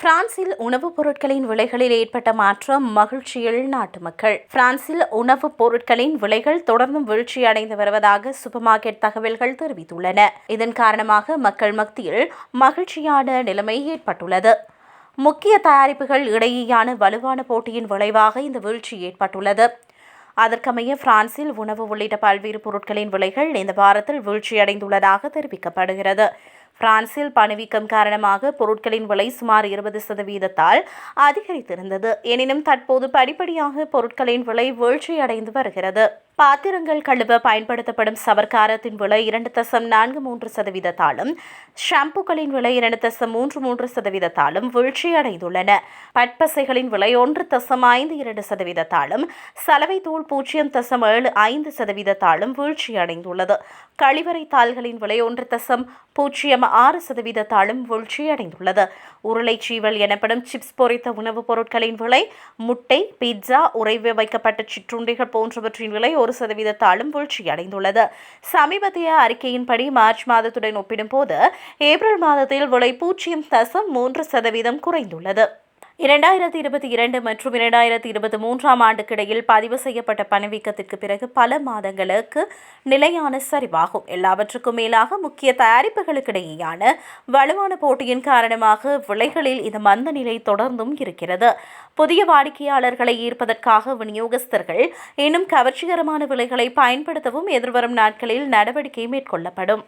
பிரான்சில் உணவுப் பொருட்களின் விலைகளில் ஏற்பட்ட மாற்றம் மகிழ்ச்சியில் நாட்டு மக்கள். பிரான்சில் உணவுப் பொருட்களின் விலைகள் தொடர்ந்தும் வீழ்ச்சியடைந்து வருவதாக சூப்பர் மார்க்கெட் தகவல்கள் தெரிவித்துள்ளன. இதன் காரணமாக மக்கள் மத்தியில் மகிழ்ச்சியான நிலைமை ஏற்பட்டுள்ளது. முக்கிய தயாரிப்புகள் இடையேயான வலுவான போட்டியின் விளைவாக இந்த வீழ்ச்சி ஏற்பட்டுள்ளது. அதற்கமைய பிரான்சில் உணவு உள்ளிட்ட பல்வேறு பொருட்களின் விலைகள் இந்த வாரத்தில் வீழ்ச்சியடைந்துள்ளதாக தெரிவிக்கப்படுகிறது. பிரான்சில் பணவீக்கம் காரணமாக பொருட்களின் விலை சுமார் இருபது சதவீதத்தால் அதிகரித்திருந்தது. எனினும் தற்போது படிப்படியாக பொருட்களின் விலை வீழ்ச்சியடைந்து வருகிறது. பாத்திரங்கள் கழுவ பயன்படுத்தப்படும் சவர்க்காரத்தின் விலை இரண்டு தசம் நான்கு மூன்று சதவீதத்தாலும் ஷாம்புகளின் விலை இரண்டு தசம் மூன்று மூன்று சதவீதத்தாலும் வீழ்ச்சியடைந்துள்ளன. பட்பசைகளின் விலை ஒன்று தசம் ஐந்து இரண்டு சதவீதத்தாலும் சலவை தூள் பூஜ்ஜியம் தசம் ஏழு ஐந்து சதவீதத்தாலும் வீழ்ச்சியடைந்துள்ளது. கழிவறை தாள்களின் விலை ஒன்று தசம் பூஜ்ஜியம் ஆறு சதவீதத்தாலும் வீழ்ச்சியடைந்துள்ளது. உருளை சீவல் எனப்படும் சிப்ஸ் பொரித்த உணவுப் பொருட்களின் விலை முட்டை பீட்சா உறைவு வைக்கப்பட்ட சிற்றுண்டிகள் போன்றவற்றின் விலை ஒரு சதவீதத்தாலும் வீழ்ச்சியடைந்துள்ளது. சமீபத்திய அறிக்கையின்படி மார்ச் மாதத்துடன் ஒப்பிடும்போது ஏப்ரல் மாதத்தில் விலை பூஜ்ஜியம் தசம் மூன்று சதவீதம் குறைந்துள்ளது. இரண்டாயிரத்தி இருபத்தி இரண்டு மற்றும் இரண்டாயிரத்தி இருபத்தி மூன்றாம் ஆண்டுக்கிடையில் பதிவு செய்யப்பட்ட பணவீக்கத்திற்கு பிறகு பல மாதங்களுக்கு நிலையான சரிவாகும். எல்லாவற்றுக்கும் மேலாக முக்கிய தயாரிப்புகளுக்கிடையேயான வலுவான போட்டியின் காரணமாக விலைகளில் இந்த மந்த நிலை தொடர்ந்தும் இருக்கிறது. புதிய வாடிக்கையாளர்களை ஈர்ப்பதற்காக விநியோகஸ்தர்கள் இன்னும் கவர்ச்சிகரமான விலைகளை பயன்படுத்தவும் எதிர்வரும் நாட்களில் நடவடிக்கை மேற்கொள்ளப்படும்.